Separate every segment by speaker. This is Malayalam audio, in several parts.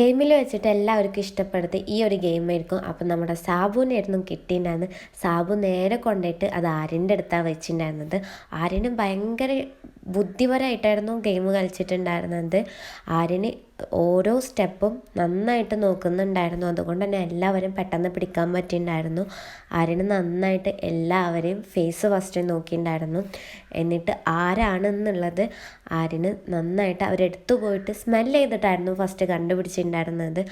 Speaker 1: ഗെയിമിൽ വെച്ചിട്ട് എല്ലാവർക്കും ഇഷ്ടപ്പെടുന്നത് ഈ ഒരു ഗെയിം ആയിരിക്കും. അപ്പം നമ്മുടെ സാബുവിനായിരുന്നു കിട്ടിയിട്ടുണ്ടായിരുന്നത്. സാബു നേരെ കൊണ്ടുപോയിട്ട് അത് ആര്യന്റെ അടുത്താണ് വെച്ചിട്ടുണ്ടായിരുന്നത്. ആര്യനും ഭയങ്കര ബുദ്ധിപരമായിട്ടായിരുന്നു ഗെയിം കളിച്ചിട്ടുണ്ടായിരുന്നത്. ആര്യന് ഓരോ സ്റ്റെപ്പും നന്നായിട്ട് നോക്കുന്നുണ്ടായിരുന്നു. അതുകൊണ്ട് തന്നെ എല്ലാവരും പെട്ടെന്ന് പിടിക്കാൻ പറ്റിയിട്ടുണ്ടായിരുന്നു. ആര്യന് നന്നായിട്ട് എല്ലാവരെയും ഫേസ് ഫസ്റ്റ് നോക്കിയിട്ടുണ്ടായിരുന്നു. എന്നിട്ട് ആരാണെന്നുള്ളത് ആര്യന് നന്നായിട്ട് അവരെടുത്തു പോയിട്ട് സ്മെൽ ചെയ്തിട്ടായിരുന്നു ഫസ്റ്റ് കണ്ടുപിടിച്ചിട്ടുണ്ടായിരുന്നത്.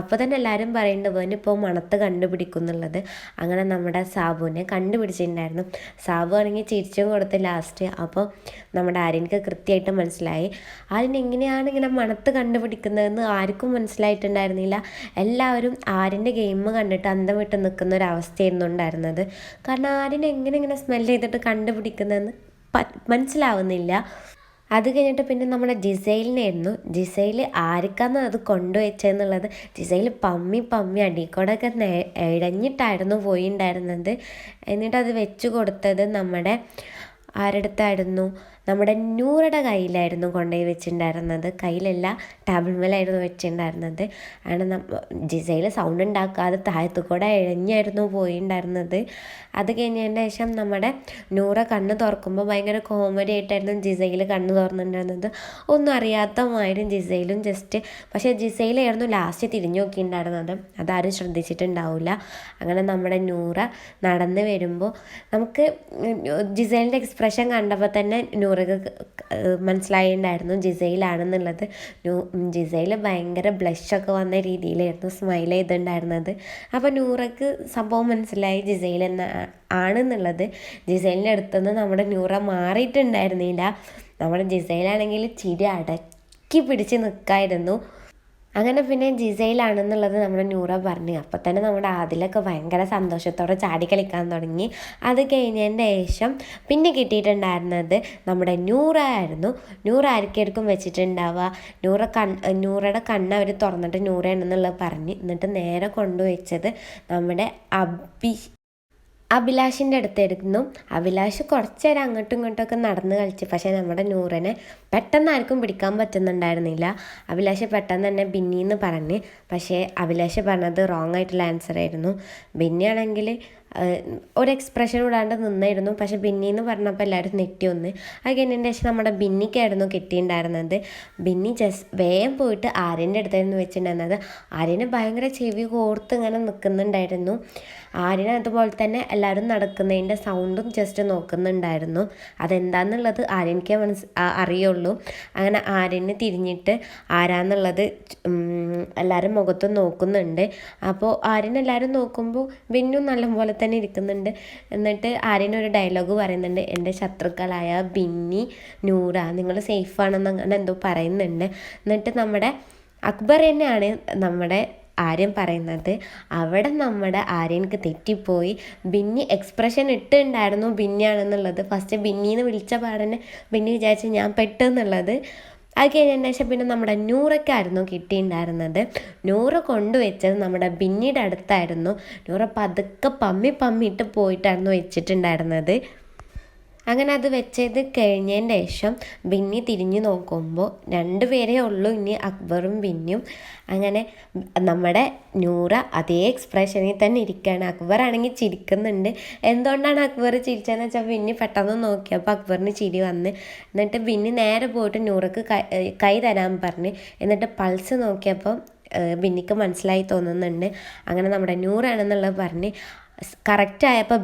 Speaker 1: അപ്പോൾ തന്നെ എല്ലാവരും പറയുന്നുണ്ട് ഇപ്പോൾ മണത്ത് കണ്ടുപിടിക്കുന്നുള്ളത്. അങ്ങനെ നമ്മുടെ സാബുവിനെ കണ്ടുപിടിച്ചിട്ടുണ്ടായിരുന്നു. സാബു ആണെങ്കിൽ ചിരിച്ചും കൊടുത്ത് ലാസ്റ്റ് അപ്പോൾ നമ്മുടെ ആര്യനക്ക് കൃത്യമായിട്ട് മനസ്സിലായി. ആര്യൻ എങ്ങനെയാണ് ഇങ്ങനെ മണത്ത് കണ്ടുപിടിക്കുന്നതെന്ന് ആർക്കും മനസ്സിലായിട്ടുണ്ടായിരുന്നില്ല. എല്ലാവരും ആര്യന്റെ ഗെയിം കണ്ടിട്ട് അന്തം വിട്ട് നിൽക്കുന്ന ഒരു അവസ്ഥയായിരുന്നു ഉണ്ടായിരുന്നത്. കാരണം ആര്യൻ എങ്ങനെ ഇങ്ങനെ സ്മെൽ ചെയ്തിട്ട് കണ്ടുപിടിക്കുന്നതെന്ന് മനസ്സിലാവുന്നില്ല. അത് കഴിഞ്ഞിട്ട് പിന്നെ നമ്മുടെ ജിസൈലിനായിരുന്നു ജിസൈൽ ആർക്കാന്ന് അത് കൊണ്ടുവച്ചെന്നുള്ളത് ജിസൈൽ പമ്മി പമ്മി അടിക്കോടൊക്കെ ഇഴഞ്ഞിട്ടായിരുന്നു പോയിണ്ടായിരുന്നത്. എന്നിട്ട് അത് വെച്ച് കൊടുത്തത് നമ്മുടെ ആരടുത്തായിരുന്നു? നമ്മുടെ നൂറുടെ കയ്യിലായിരുന്നു കൊണ്ടുപോയി വെച്ചിട്ടുണ്ടായിരുന്നത്. കയ്യിലല്ല ടേബിൾ മേലായിരുന്നു വെച്ചിട്ടുണ്ടായിരുന്നത്. ആണ് ജിസയിൽ സൗണ്ട് ഉണ്ടാക്കാതെ താഴത്തു കൂടെ ഇഴഞ്ഞായിരുന്നു പോയിണ്ടായിരുന്നത്. അത് കഴിഞ്ഞതിന് ശേഷം നമ്മുടെ നൂറ കണ്ണ് തുറക്കുമ്പോൾ ഭയങ്കര കോമഡി ആയിട്ടായിരുന്നു ജിസയിൽ കണ്ണ് തുറന്നിട്ടുണ്ടായിരുന്നത്. ഒന്നും അറിയാത്ത മാതിരി ജിസയിലും ജസ്റ്റ് പക്ഷേ ജിസയിലായിരുന്നു ലാസ്റ്റ് തിരിഞ്ഞു നോക്കിയിട്ടുണ്ടായിരുന്നത്. അതാരും ശ്രദ്ധിച്ചിട്ടുണ്ടാവില്ല അങ്ങനെ നമ്മുടെ നൂറ നടന്ന് വരുമ്പോൾ നമുക്ക് ജിസൈലിന്റെ എക്സ്പ്രഷൻ കണ്ടപ്പോൾ തന്നെ നൂറക്ക് മനസ്സിലായിട്ടുണ്ടായിരുന്നു ജിസയിലാണെന്നുള്ളത്. ജിസയിൽ ഭയങ്കര ബ്ലഷൊക്കെ വന്ന രീതിയിലായിരുന്നു സ്മൈൽ ചെയ്തിട്ടുണ്ടായിരുന്നത് അപ്പോൾ നൂറക്ക് സംഭവം മനസ്സിലായി ജിസയിൽ എന്ന ആണെന്നുള്ളത്. ജിസൈലിന്റെ അടുത്തുനിന്ന് നമ്മുടെ നൂറ മാറിയിട്ടുണ്ടായിരുന്നില്ല. നമ്മുടെ ജിസയിലാണെങ്കിൽ ചിരി അടക്കി പിടിച്ച് നിൽക്കായിരുന്നു അങ്ങനെ പിന്നെ ജിസയിലാണെന്നുള്ളത് നമ്മുടെ നൂറ പറഞ്ഞു. അപ്പോൾ തന്നെ നമ്മുടെ ആദിലൊക്കെ ഭയങ്കര സന്തോഷത്തോടെ ചാടി കളിക്കാൻ തുടങ്ങി. അത് കഴിഞ്ഞതിന്റെ ശേഷം പിന്നെ കിട്ടിയിട്ടുണ്ടായിരുന്നത് നമ്മുടെ നൂറ ആയിരുന്നു. നൂറ ആർക്കെടുക്കും വെച്ചിട്ടുണ്ടാവുക. നൂറ കൺ നൂറയുടെ കണ്ണ് അവർ തുറന്നിട്ട് നൂറയാണെന്നുള്ളത് പറഞ്ഞ് എന്നിട്ട് നേരെ കൊണ്ടുവച്ചത് നമ്മുടെ അബി അഭിലാഷിന്റെ അടുത്തായിരുന്നു അഭിലാഷ് കുറച്ച് നേരം അങ്ങോട്ടും ഇങ്ങോട്ടൊക്കെ നടന്ന് കളിച്ചു. പക്ഷേ നമ്മുടെ നൂറിനെ പെട്ടെന്ന് ആർക്കും പിടിക്കാൻ പറ്റുന്നുണ്ടായിരുന്നില്ല. അഭിലാഷ് പെട്ടെന്ന് തന്നെ ബിന്നി എന്ന് പറഞ്ഞ്. പക്ഷേ അഭിലാഷ് പറഞ്ഞത് റോങ് ആയിട്ടുള്ള ആൻസർ ആയിരുന്നു. ബിന്നിയാണെങ്കിൽ ഒരു എക്സ്പ്രഷൻ ഇടാണ്ട് നിന്നായിരുന്നു. പക്ഷെ ബിന്നി എന്ന് പറഞ്ഞപ്പോൾ എല്ലാവരും നെറ്റി ഒന്ന് അത് കഴിഞ്ഞതിന് ശേഷം നമ്മുടെ ബിന്നിക്കായിരുന്നു കിട്ടിയിട്ടുണ്ടായിരുന്നത് ബിന്നി ജസ്റ്റ് വേഗം പോയിട്ട് ആര്യന്റെ അടുത്തായിരുന്നു വെച്ചിട്ടുണ്ടായിരുന്നത്. ആര്യന് ഭയങ്കര ചെവി കോർത്ത് ഇങ്ങനെ നിൽക്കുന്നുണ്ടായിരുന്നു ആര്യനെ അതുപോലെ തന്നെ എല്ലാവരും നടക്കുന്നതിന്റെ സൗണ്ടും ജസ്റ്റ് നോക്കുന്നുണ്ടായിരുന്നു. അതെന്താണെന്നുള്ളത് ആര്യനിക്കേ മനസ് അറിയുള്ളൂ. അങ്ങനെ ആര്യന് തിരിഞ്ഞിട്ട് ആരാന്നുള്ളത് എല്ലാവരും മുഖത്തും നോക്കുന്നുണ്ട്. അപ്പോൾ ആര്യൻ എല്ലാവരും നോക്കുമ്പോൾ ബിന്നു നല്ലപോലെ തന്നെ ഇരിക്കുന്നുണ്ട്. എന്നിട്ട് ആര്യനൊരു ഡയലോഗ് പറയുന്നുണ്ട്. എന്റെ ശത്രുക്കളായ ബിന്നി നൂറ നിങ്ങൾ സേഫാണെന്ന് അങ്ങനെ എന്തോ പറയുന്നുണ്ട്. എന്നിട്ട് നമ്മുടെ അക്ബർ തന്നെയാണ് നമ്മുടെ ആര്യൻ പറയുന്നത്. അവിടെ നമ്മുടെ ആര്യൻക്ക് തെറ്റിപ്പോയി. ബിന്നി എക്സ്പ്രഷൻ ഇട്ടുണ്ടായിരുന്നു ബിന്നിയാണെന്നുള്ളത്. ഫസ്റ്റ് ബിന്നിന്ന് വിളിച്ച പാടനെ ബിന്നി വിചാരിച്ച് ഞാൻ പെട്ടെന്നുള്ളത് അത് കഴിഞ്ഞതിന് ശേഷം പിന്നെ നമ്മുടെ നൂറയ്ക്കായിരുന്നു കിട്ടിയിട്ടുണ്ടായിരുന്നത് നൂറ് കൊണ്ടുവച്ചത് നമ്മുടെ ബിന്നിയുടെ അടുത്തായിരുന്നു. നൂറ പതുക്കെ പമ്മി പമ്മിയിട്ട് പോയിട്ടായിരുന്നു വെച്ചിട്ടുണ്ടായിരുന്നത്. അങ്ങനെ അത് വെച്ചത് കഴിഞ്ഞതിന് ശേഷം ബിന്നി തിരിഞ്ഞു നോക്കുമ്പോൾ രണ്ട് പേരേ ഉള്ളൂ ഇനി അക്ബറും ബിന്നിയും അങ്ങനെ നമ്മുടെ നൂറ അതേ എക്സ്പ്രഷനിൽ തന്നെ ഇരിക്കുകയാണ്. അക്ബർ ആണെങ്കിൽ ചിരിക്കുന്നുണ്ട്. എന്തുകൊണ്ടാണ് അക്ബർ ചിരിച്ചതെന്ന് വെച്ചാൽ ബിന്നി പെട്ടെന്ന് നോക്കിയപ്പോൾ അക്ബറിന് ചിരി വന്ന് എന്നിട്ട് ബിന്നി നേരെ പോയിട്ട് നൂറക്ക് കൈ തരാൻ പറഞ്ഞ് എന്നിട്ട് പൾസ് നോക്കിയപ്പോൾ ബിന്നിക്ക് മനസ്സിലായി തോന്നുന്നുണ്ട്. അങ്ങനെ നമ്മുടെ നൂറാണെന്നുള്ളത് പറഞ്ഞ് കറക്റ്റായപ്പോൾ